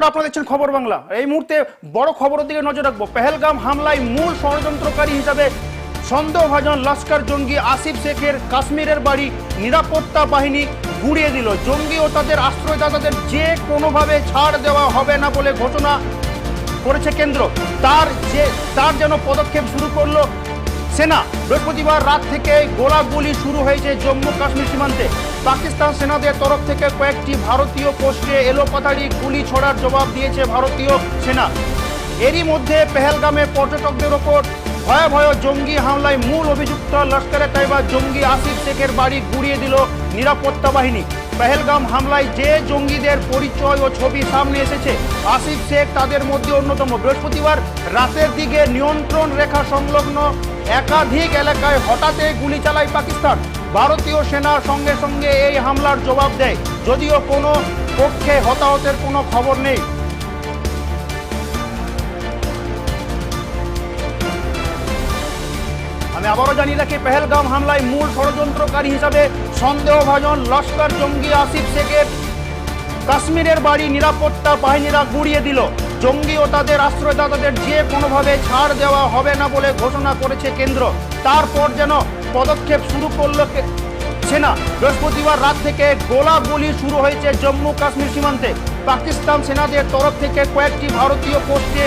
নমস্কার আপনারা দেখছেন খবর বাংলা। এই মুহূর্তে বড় খবরের দিকে নজর রাখব। পেহেলগাম হামলায় মূল ষড়যন্ত্রকারী হিসাবে সন্দেহভাজন লস্কর জঙ্গি আসিফ শেখের কাশ্মীরের বাড়ি নিরাপত্তা বাহিনী গুড়িয়ে দিল। জঙ্গি ও তাদের আশ্রয়দাতাদের যে কোনোভাবে ছাড় দেওয়া হবে না বলে ঘোষণা করেছে কেন্দ্র। তার যে, তার যেন পদক্ষেপ শুরু করল সেনা। বৃহস্পতিবার রাত থেকে গোলাগুলি শুরু হয়েছে জম্মু কাশ্মীর সীমান্তে। পাকিস্তান সেনাদের তরফ থেকে কয়েকটি ভারতীয় পোস্টে এলোপাতাড়ি গুলি ছোড়ার জবাব দিয়েছে ভারতীয় সেনা। এরই মধ্যে পেহেলগামে পর্যটকদের ওপর ভয়াবহ জঙ্গি হামলায় মূল অভিযুক্ত লস্করে তাইবা জঙ্গি আসিফ শেখের বাড়ি গুড়িয়ে দিল নিরাপত্তা বাহিনী। পেহেলগাম হামলায় যে জঙ্গিদের পরিচয় ও ছবি সামনে এসেছে, আসিফ শেখ তাদের মধ্যে অন্যতম। বৃহস্পতিবার রাতের দিকে নিয়ন্ত্রণ রেখা সংলগ্ন একাধিক এলাকায় হঠাৎই গুলি চালায় পাকিস্তান। ভারতীয় সেনার সঙ্গে সঙ্গে এই হামলার জবাব দেয়। যদিও কোনো পক্ষে হতাহতের কোনো খবর নেই। আমি আবারও জানিয়ে রাখি, পেহেলগাম হামলায় মূল ষড়যন্ত্রকারী হিসাবে সন্দেহভাজন লস্কর জঙ্গি আসিফ শেখের কাশ্মীরের বাড়ি নিরাপত্তা বাহিনীরা গুড়িয়ে দিল। জঙ্গি ও তাদের আশ্রয়দাতাদের যে কোনোভাবে ছাড় দেওয়া হবে না বলে ঘোষণা করেছে কেন্দ্র। তারপর যেন পদক্ষেপ শুরু করল সেনা, বৃহস্পতিবার রাত থেকে গোলাগুলি শুরু হয়েছে জম্মু কাশ্মীর সীমান্তে। পাকিস্তান সেনাদের তরফ থেকে কয়েকটি ভারতীয় পোস্টে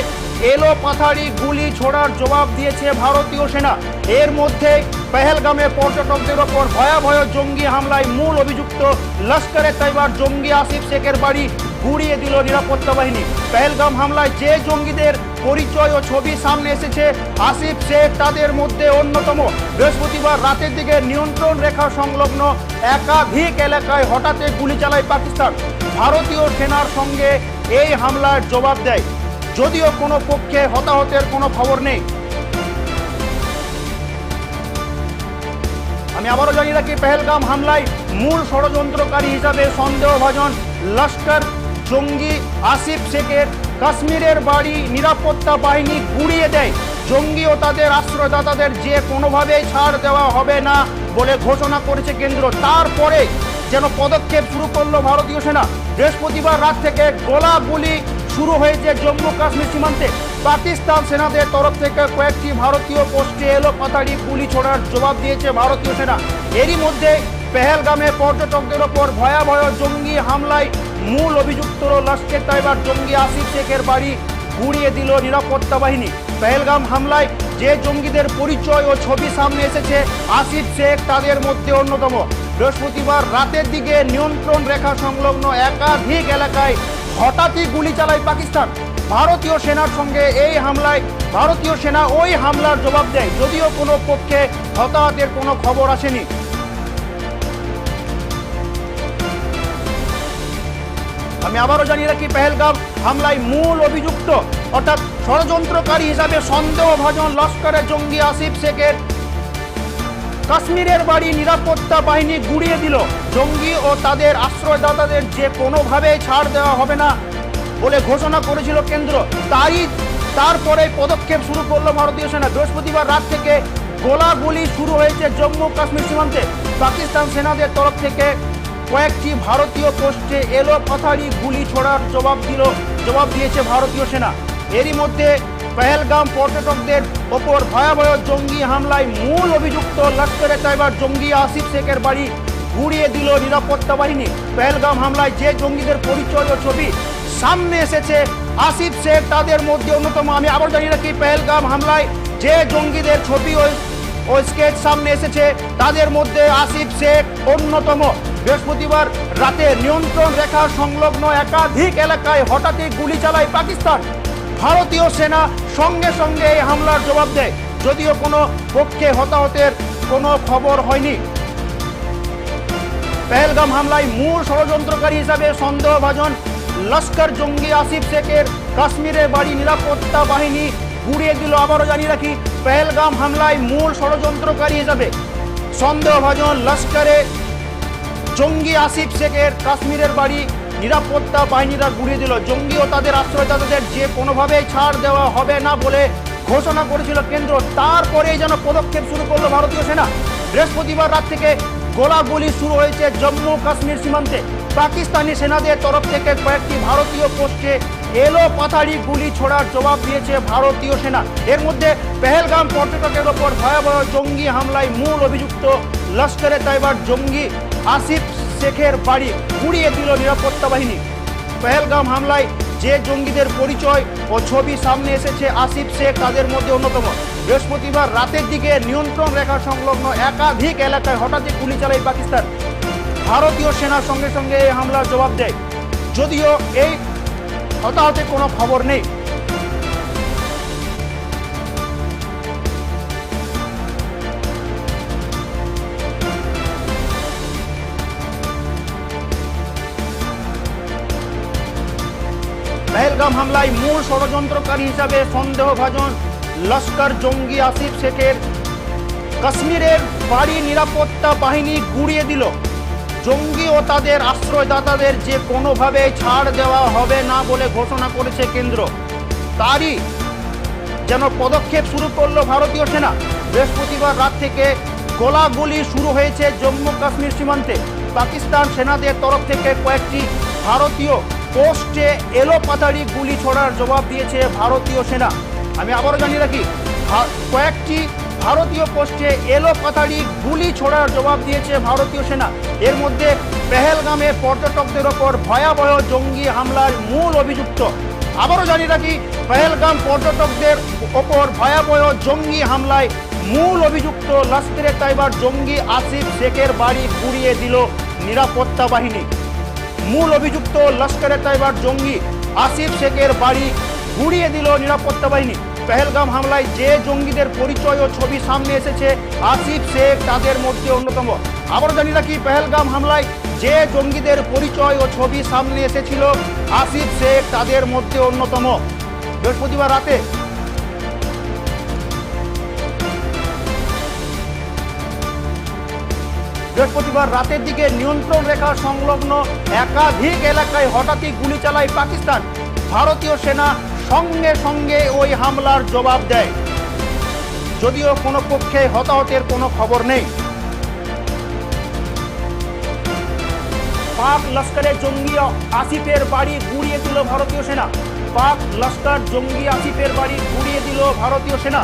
এলো পাথারি গুলি ছোড়ার জবাব দিয়েছে ভারতীয় সেনা। এর মধ্যে পেহেলগামে পর্যটকদের ওপর ভয়াবহ জঙ্গি হামলায় মূল অভিযুক্ত লস্করে তাইবার জঙ্গি আসিফ শেখের বাড়ি গুড়িয়ে দিল নিরাপত্তা বাহিনী। পেহেলগাম হামলায় যে জঙ্গিদের পরিচয় ও ছবি সামনে এসেছে, আসিফ শেখ তাদের মধ্যে অন্যতম। বৃহস্পতিবার রাতের দিকে নিয়ন্ত্রণ রেখা সংলগ্ন একাধিক এলাকায় হঠাৎই গুলি চালায় পাকিস্তান। ভারতীয় সেনার সঙ্গে এই হামলার জবাব দেয়। যদিও কোনো পক্ষে হতাহতের কোনো খবর নেই। আমি আবারও জানিয়ে রাখি, পেহেলগাম হামলায় মূল ষড়যন্ত্রকারী হিসাবে সন্দেহভাজন লস্কর জঙ্গি আসিফ শেখের কাশ্মীরের বাড়ি নিরাপত্তা বাহিনী গুড়িয়ে দেয়। জঙ্গি ও তাদের আশ্রয়দাতাদের যে কোনোভাবেই ছাড় দেওয়া হবে না বলে ঘোষণা করেছে কেন্দ্র। তারপরে যেন পদক্ষেপ শুরু করল ভারতীয় সেনা। বৃহস্পতিবার রাত থেকে গোলাগুলি শুরু হয়েছে জম্মু কাশ্মীর সীমান্তে। পাকিস্তান সেনাদের তরফ থেকে কয়েকটি ভারতীয় পোস্টে এলো পাতাড়ি গুলি ছোড়ার জবাব দিয়েছে ভারতীয় সেনা। এরই মধ্যে পেহেলগামে পর্যটকদের ওপর ভয়াবহ জঙ্গি হামলায় মূল অভিযুক্ত লস্কর তাইবার জঙ্গি আসিফ শেখের বাড়ি গুড়িয়ে দিল নিরাপত্তা বাহিনী। পেহেলগাম হামলায় যে জঙ্গিদের পরিচয় ও ছবি সামনে এসেছে, আসিফ শেখ তাদের মধ্যে অন্যতম। বৃহস্পতিবার রাতের দিকে নিয়ন্ত্রণ রেখা সংলগ্ন একাধিক এলাকায় হঠাৎই গুলি চালায় পাকিস্তান। ভারতীয় সেনার সঙ্গে এই হামলায় ভারতীয় সেনা ওই হামলার জবাব দেয়, যদিও কোনো পক্ষে হতাহতের কোনো খবর আসেনি। আমি আবারও জানিয়ে রাখি পেহেলগাম হামলায় মূল অভিযুক্ত, অর্থাৎ ষড়যন্ত্রকারী হিসাবে সন্দেহভাজন লস্করে জঙ্গি আসিফ শেখের কাশ্মীরের বাড়ি নিরাপত্তা বাহিনী গুড়িয়ে দিল। জঙ্গি ও তাদের আশ্রয়দাতাদের যে কোনোভাবে ছাড় দেওয়া হবে না বলে ঘোষণা করেছিল কেন্দ্র। তারই তারপরে পদক্ষেপ শুরু করল ভারতীয় সেনা। বৃহস্পতিবার রাত থেকে গোলাগুলি শুরু হয়েছে জম্মু কাশ্মীর সীমান্তে। পাকিস্তান সেনাদের তরফ থেকে কয়েকটি ভারতীয় পোস্টে এলো পাথারি গুলি ছোড়ার জবাব দিল, জবাব দিয়েছে ভারতীয় সেনা। এরই মধ্যে পেহেলগাম পর্যটকদের ওপর ভয়াবহ জঙ্গি হামলায় মূল অভিযুক্ত লস্করে তাইবার জঙ্গি আসিফ শেখের বাড়ি গুড়িয়ে দিল নিরাপত্তা বাহিনী। পেহেলগাম হামলায় যে জঙ্গিদের পরিচয় ও ছবি সামনে এসেছে, আসিফ শেখ তাদের মধ্যে অন্যতম। আমি আবার জানি রাখি পেহেলগাম হামলায় যে জঙ্গিদের ছবি ও স্কেচ সামনে এসেছে, তাদের মধ্যে আসিফ শেখ অন্যতম। বৃহস্পতিবার রাতে নিয়ন্ত্রণ রেখা সংলগ্ন একাধিক এলাকায় হঠাৎই গুলি চালায় পাকিস্তান। ভারতীয় সেনা সঙ্গে সঙ্গে এই হামলার জবাব দেয়। যদিও কোনো পক্ষে হতাহতের কোনো খবর হয়নি। পেহেলগাম হামলায় মূল ষড়যন্ত্রকারী হিসাবে সন্দেহভাজন লস্কর জঙ্গি আসিফ শেখের কাশ্মীরের বাড়ি নিরাপত্তা বাহিনী গুড়িয়ে দিল। আবারও জানিয়ে রাখি, পেহেলগাম হামলায় মূল ষড়যন্ত্রকারী হিসাবে সন্দেহভাজন লস্করে জঙ্গি আসিফ শেখের কাশ্মীরের বাড়ি নিরাপত্তা বাহিনীরা ঘুরিয়ে দিল। জঙ্গি ও তাদের আশ্রয়দাতাদের যে কোনোভাবেই ছাড় দেওয়া হবে না বলে ঘোষণা করেছিল কেন্দ্র। তারপরেই যেন পদক্ষেপ শুরু করল ভারতীয় সেনা। বৃহস্পতিবার রাত থেকে গোলাগুলি শুরু হয়েছে জম্মু কাশ্মীর সীমান্তে। পাকিস্তানি সেনাদের তরফ থেকে কয়েকটি ভারতীয় পোস্টে এলো পাথাড়ি গুলি ছোড়ার জবাব দিয়েছে ভারতীয় সেনা। এর মধ্যে পেহেলগাম পর্যটকের ওপর ভয়াবহ জঙ্গি হামলায় মূল অভিযুক্ত লস্করে তাইবার জঙ্গি আসিফ শেখের বাড়ি উড়িয়ে দিল নিরাপত্তা বাহিনী। পেহেলগাম হামলায় যে জঙ্গিদের পরিচয় ও ছবি সামনে এসেছে, আসিফ শেখ তাদের মধ্যে অন্যতম। বৃহস্পতিবার রাতের দিকে নিয়ন্ত্রণ রেখা সংলগ্ন একাধিক এলাকায় হঠাৎই গুলি চালায় পাকিস্তান। ভারতীয় সেনার সঙ্গে সঙ্গে এই হামলার জবাব দেয়। যদিও এই হতাহতের কোনো খবর নেই। পেহেলগাম হামলায় মূল ষড়যন্ত্রকারী হিসাবে সন্দেহভাজন লস্কর জঙ্গি আসিফ শেখের কাশ্মীরের বাড়ি নিরাপত্তা বাহিনী গুড়িয়ে দিল। জঙ্গি ও তাদের আশ্রয়দাতাদের যে কোনোভাবে ছাড় দেওয়া হবে না বলে ঘোষণা করেছে কেন্দ্র। তারই যেন পদক্ষেপ শুরু করল ভারতীয় সেনা। বৃহস্পতিবার রাত থেকে গোলাগুলি শুরু হয়েছে জম্মু কাশ্মীর সীমান্তে। পাকিস্তান সেনাদের তরফ থেকে কয়েকটি ভারতীয় পোস্টে এলো পাতাড়ি গুলি ছোড়ার জবাব দিয়েছে ভারতীয় সেনা। আমি আবারও জানিয়ে রাখি কয়েকটি ভারতীয় পোস্টে এলো পাতাড়ি গুলি ছোড়ার জবাব দিয়েছে ভারতীয় সেনা। এর মধ্যে পেহেলগামে পর্যটকদের ওপর ভয়াবহ জঙ্গি হামলার মূল অভিযুক্ত। আবারও জানিয়ে রাখি, পেহেলগাম পর্যটকদের ওপর ভয়াবহ জঙ্গি হামলায় মূল অভিযুক্ত লস্করে তাইবার জঙ্গি আসিফ শেখের বাড়ি গুড়িয়ে দিল নিরাপত্তা বাহিনী। মূল অভিযুক্ত লস্করে তাইবার জঙ্গি আসিফ শেখের বাড়ি গুড়িয়ে দিল নিরাপত্তা বাহিনী। পেহেলগাম হামলায় যে জঙ্গিদের পরিচয় ও ছবি সামনে এসেছে, আসিফ শেখ তাদের মধ্যে অন্যতম। আবার জানি রাখি, পেহেলগাম হামলায় যে জঙ্গিদের পরিচয় ও ছবি সামনে এসেছিল, আসিফ শেখ তাদের মধ্যে অন্যতম। বৃহস্পতিবার রাতে বৃহস্পতিবার রাতের দিকে নিয়ন্ত্রণ রেখা সংলগ্ন একাধিক এলাকায় হঠাৎই গুলি চালায় পাকিস্তান। ভারতীয় সেনা সঙ্গে সঙ্গে ওই হামলার জবাব দেয়। যদিও কোনো পক্ষে হতাহতের কোনো খবর নেই। পাক লস্করের জঙ্গি আসিফের বাড়ি গুড়িয়ে দিল ভারতীয় সেনা। পাক লস্কর জঙ্গি আসিফের বাড়ি গুড়িয়ে দিল ভারতীয় সেনা।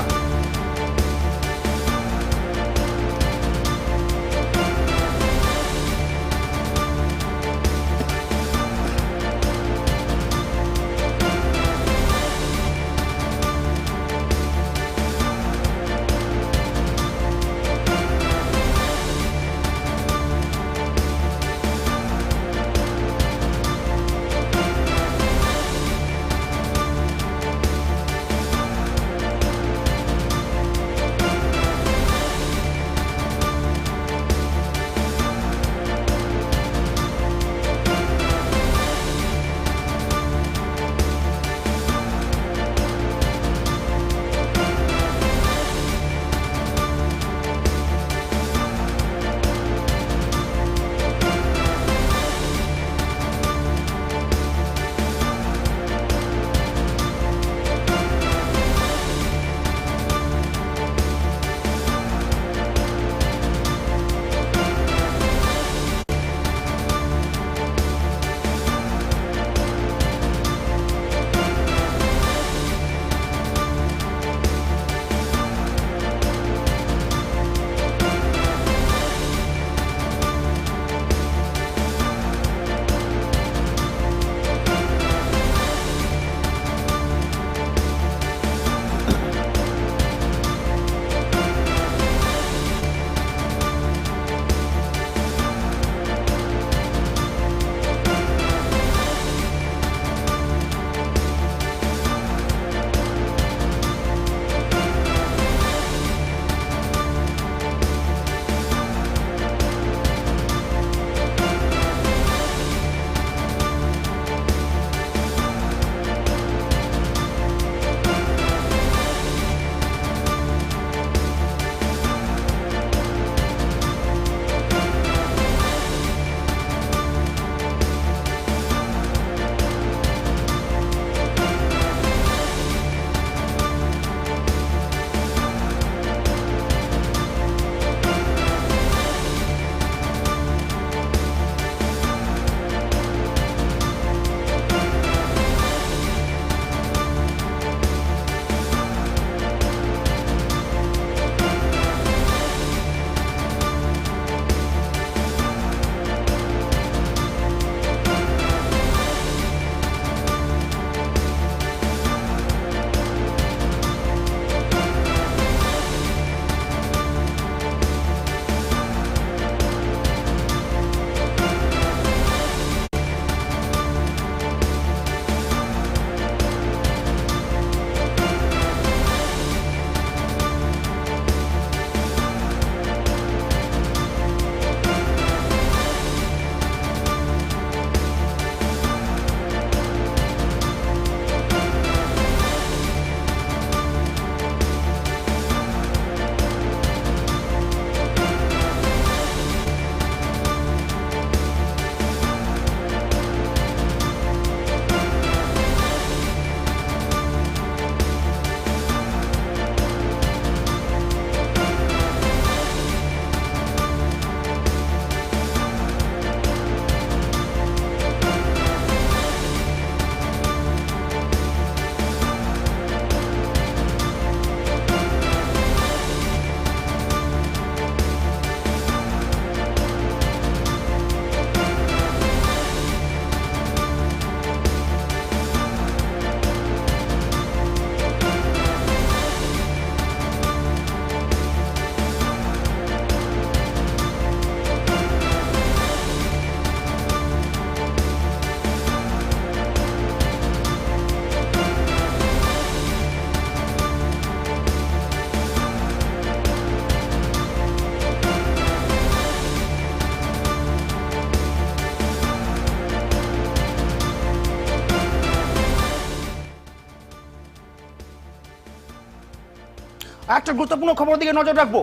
একটা গুরুত্বপূর্ণ খবর দিকে নজর রাখব।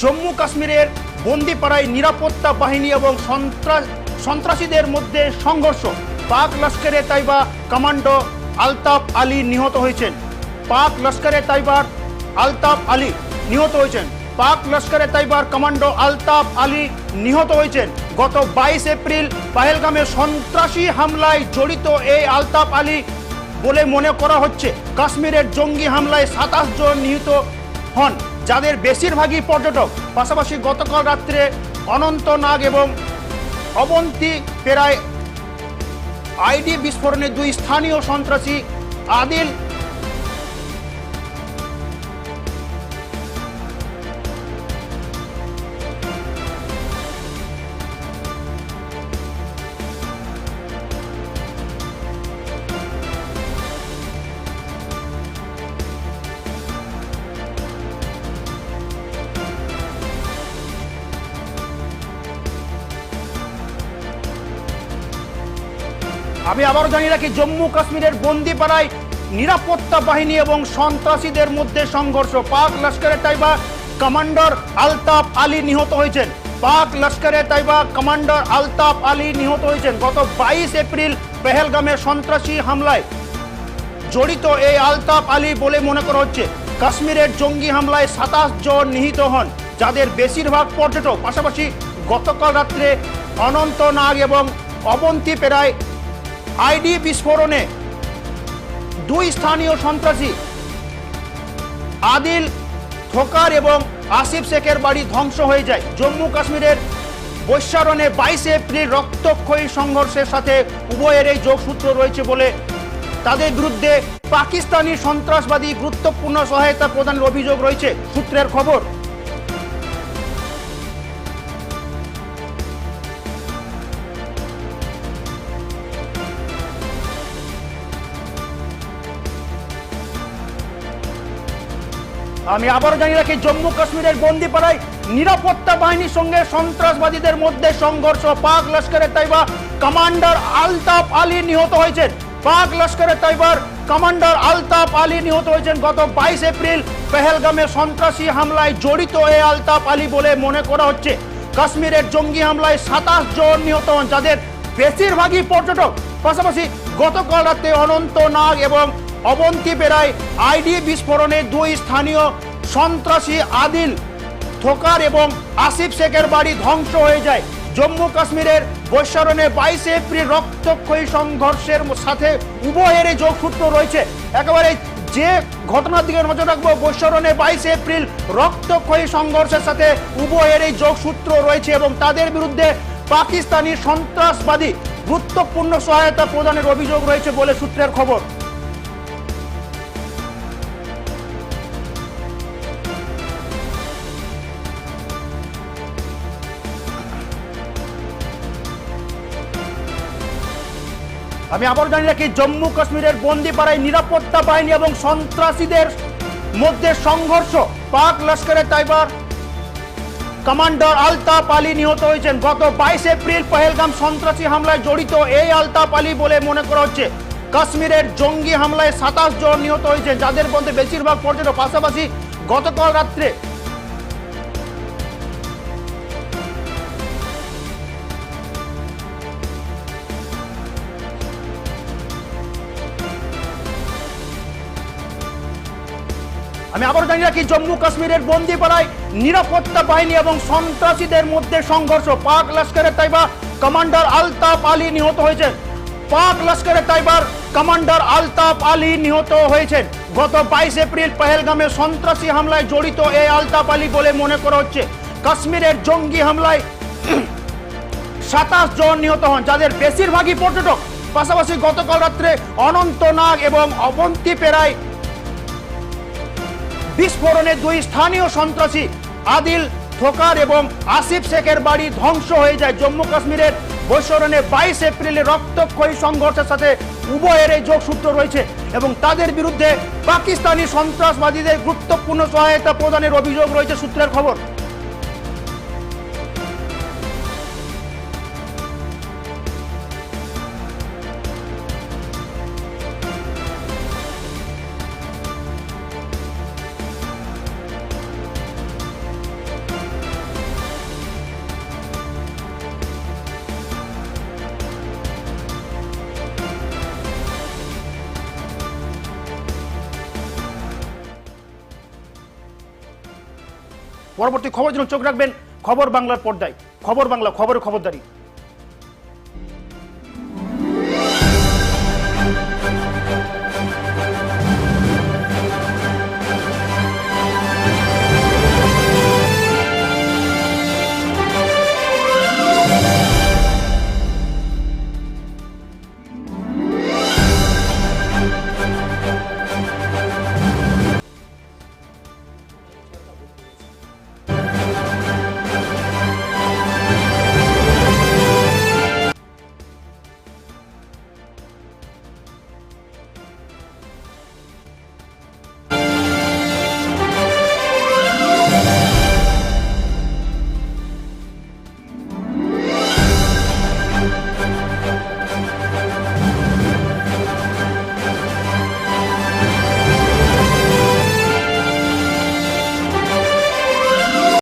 জম্মু কাশ্মীরের বন্দিপাড়ায় নিরাপত্তা বাহিনী এবং সন্ত্রাস সন্ত্রাসীদের মধ্যে সংঘর্ষ। পাক লস্করে তাইবা কমান্ডো আলতাফ আলী নিহত হয়েছেন। পাক লস্করে তাইবার আলতাফ আলী নিহত হয়েছেন। পাক লস্করে তাইবার কমান্ডো আলতাফ আলী নিহত হয়েছেন। গত বাইশ এপ্রিল পাহেলগামে সন্ত্রাসী হামলায় জড়িত এই আলতাফ আলী বলে মনে করা হচ্ছে। কাশ্মীরের জঙ্গি হামলায় সাতাশ জন নিহত হন, যাদের বেশিরভাগই পর্যটক, পাশাপাশি গতকাল রাত্রে অনন্তনাগ এবং অবন্তী পেরায় আইডি বিস্ফোরণে দুই স্থানীয় সন্ত্রাসী আদিল আমি আবারও জানিয়ে রাখি, জম্মু কাশ্মীরের বন্দিপাড়ায় নিরাপত্তা বাহিনী এবং সন্ত্রাসীদের মধ্যে সংঘর্ষ। পাক লস্করে তাইবা কমান্ডার আলতাফ আলী নিহত হয়েছেন। পাক লস্করে তাইবা কমান্ডার আলতাফ আলী নিহত হয়েছেন। গত বাইশ এপ্রিল পেহেলগামে সন্ত্রাসী হামলায় জড়িত এই আলতাফ আলী বলে মনে করা হচ্ছে। কাশ্মীরের জঙ্গি হামলায় সাতাশ জন নিহিত হন, যাদের বেশিরভাগ পর্যটক। পাশাপাশি গতকাল রাত্রে অনন্তনাগ এবং অবন্তী পেরায় আইডি বিস্ফোরণে। দুই স্থানীয় সন্ত্রাসী, আদিল থোকার এবং আসিফ শেখের বাড়ি ধ্বংস হয়ে যায়। জম্মু কাশ্মীরের বৈশারণে বাইশে এপ্রিল রক্তক্ষয়ী সংঘর্ষের সাথে উভয়ের এই যোগসূত্র রয়েছে বলে তাদের বিরুদ্ধে পাকিস্তানি সন্ত্রাসবাদী গুরুত্বপূর্ণ সহায়তা প্রদানের অভিযোগ রয়েছে। সূত্রের খবর আমি আবারও জানিয়ে রাখি, জম্মু কাশ্মীরের বন্দিপাড়ায় নিরাপত্তা বাহিনীর সঙ্গে সন্ত্রাসবাদীদের মধ্যে সংঘর্ষ। পাক লস্করের তাইবা কমান্ডার আলতাফ আলী নিহত হয়েছেন। পাক লস্করের তাইবার কমান্ডার আলতাফ আলী নিহত হয়েছেন গত বাইশ এপ্রিল। পেহেলগামে সন্ত্রাসী হামলায় জড়িত এই আলতাফ আলী বলে মনে করা হচ্ছে। কাশ্মীরের জঙ্গি হামলায় সাতাশ জন নিহত হন, যাদের বেশিরভাগই পর্যটক। পাশাপাশি গতকাল রাতে অনন্তনাগ এবং অবন্তী পেরায় আইডি বিস্ফোরণে দুই স্থানীয় সন্ত্রাসী আদিল থোকার এবং আসিফ শেখের বাড়ি ধ্বংস হয়ে যায়। জম্মু কাশ্মীরের বৈশারণে বাইশে এপ্রিল রক্তক্ষয়ী সংঘর্ষের সাথে উভয়ের যোগসূত্র রয়েছে। একেবারে যে ঘটনার দিকে নজর রাখব, বৈশারণে বাইশে এপ্রিল রক্তক্ষয়ী সংঘর্ষের সাথে উভয়ের এই যোগসূত্র রয়েছে এবং তাদের বিরুদ্ধে পাকিস্তানি সন্ত্রাসবাদী গুরুত্বপূর্ণ সহায়তা প্রদানের অভিযোগ রয়েছে বলে সূত্রের খবর। আমি আবার জানি রাখি, জম্মু কাশ্মীরের বন্দিপাড়ায় নিরাপত্তা বাহিনী এবং সন্ত্রাসীদের মধ্যে সংঘর্ষ। পাক লস্করের তাইবার কমান্ডার আলতাফ আলী নিহত হয়েছেন। গত বাইশ এপ্রিল পহেলগাম সন্ত্রাসী হামলায় জড়িত এই আলতাফ আলী বলে মনে করা হচ্ছে। কাশ্মীরের জঙ্গি হামলায় সাতাশ জন নিহত হয়েছেন, যাদের মধ্যে বেশিরভাগ পর্যটক। পাশাপাশি গতকাল রাত্রে আমি আবারও জানিয়ে রাখি, জম্মু কাশ্মীরের বন্দিপাড়ায় নিরাপত্তা বাহিনী এবং সন্ত্রাসীদের মধ্যে সংঘর্ষ। পাক লস্করের তাইবা কমান্ডার আলতাফ আলী নিহত হয়েছেন। পাক লস্করের তাইবার কমান্ডার আলতাফ আলী নিহত হয়েছেন। গত বাইশ এপ্রিল পহেলগামে সন্ত্রাসী হামলায় জড়িত এই আলতাফ আলী বলে মনে করা হচ্ছে। কাশ্মীরের জঙ্গি হামলায় সাতাশ জন নিহত হন, যাদের বেশিরভাগই পর্যটক। পাশাপাশি গতকাল রাত্রে অনন্তনাগ এবং অবন্তী পেরায় বিস্ফোরণে দুই স্থানীয় সন্ত্রাসী আদিল থোকার এবং আসিফ শেখের বাড়ি ধ্বংস হয়ে যায়। জম্মু কাশ্মীরের বৈশরণে বাইশ এপ্রিলে রক্তক্ষয়ী সংঘর্ষের সাথে উভয়ের এই যোগসূত্র রয়েছে এবং তাদের বিরুদ্ধে পাকিস্তানি সন্ত্রাসবাদীদের গুরুত্বপূর্ণ সহায়তা প্রদানের অভিযোগ রয়েছে সূত্রের খবর। পরবর্তী খবর জন্য চোখ রাখবেন খবর বাংলার পর্দায়। খবর বাংলা খবরের খবরদারি।